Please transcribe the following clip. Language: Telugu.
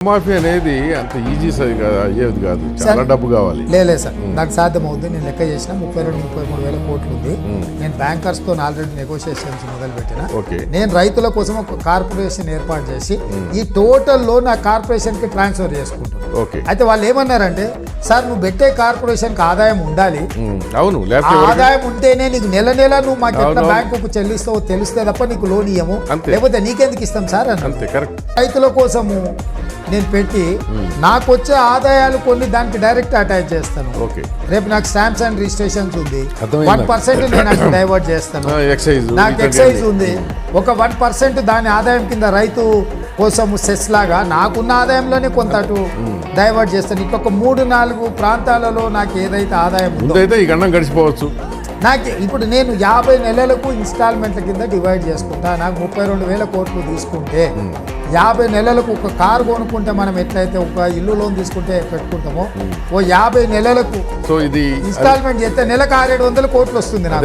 మాఫీ అనేది అంత ఈజీ సరి కాదు అయ్యేది కాదు. చాలా డబ్బు కావాలి. లేలే సార్ నాకు సాధ్యం అవుద్ది నేను లెక్క చేసిన ముప్పై రెండు ముప్పై మూడు వేల కోట్లు ఉంది నేను బ్యాంకర్స్తో ఆల్రెడీ నెగోషియేషన్స్ మొదలు పెట్టిన నేను రైతుల కోసం ఒక కార్పొరేషన్ ఏర్పాటు చేసి ఈ టోటల్లో నా కార్పొరేషన్కి ట్రాన్స్ఫర్ చేసుకుంటున్నాను ఓకే. అయితే వాళ్ళు ఏమన్నారంటే సార్ నువ్వు పెట్టే కార్పొరేషన్కి ఆదాయం ఉండాలి. అవును ఆ ఆదాయం ఉంటేనే నీకు నెల నెల నువ్వు మాకు అవును. బ్యాంకుకు చెల్లిస్తావో తెలిస్తే తప్ప నీకు లోన్ ఇయ్యము. లేకపోతే నీకెందుకు ఇస్తాం సార్ అన్న అంతే కరెక్ట్. రైతుల కోసము నేను పెట్టి నాకు వచ్చే ఆదాయాలు కొన్ని దానికి డైరెక్ట్ అటాచ్ చేస్తాను. ఓకే. రేపు నాకు స్టాంప్స్ అండ్ రిజిస్ట్రేషన్స్ ఉంది వన్. పర్సెంట్ నేను డైవర్ట్ చేస్తాను. నాకు ఎక్సైజ్ ఉంది. ఒక వన్ పర్సెంట్ దాని ఆదాయం కింద రైతు కోసం సెస్ లాగా నాకున్న ఆదాయంలోనే కొంత అటు డైవర్ట్ చేస్తాను. ఇంకొక మూడు నాలుగు ప్రాంతాలలో నాకు ఏదైతే ఆదాయం ఉందో ఈ గండం గడిచిపోవచ్చు. నాకు ఇప్పుడు నేను యాభై నెలలకు ఇన్స్టాల్మెంట్ల కింద డివైడ్ చేసుకుంటా. నాకు ముప్పై రెండు వేల కోట్లు తీసుకుంటే యాభై నెలలకు ఒక కారు కొనుక్కుంటే మనం ఎట్లయితే ఒక ఇల్లు లోన్ తీసుకుంటే పెట్టుకుంటామో ఓ యాభై నెలలకు సో ఇది ఇన్స్టాల్మెంట్ చేస్తే నెలకు ఆరేడు వందల కోట్లు వస్తుంది నాకు.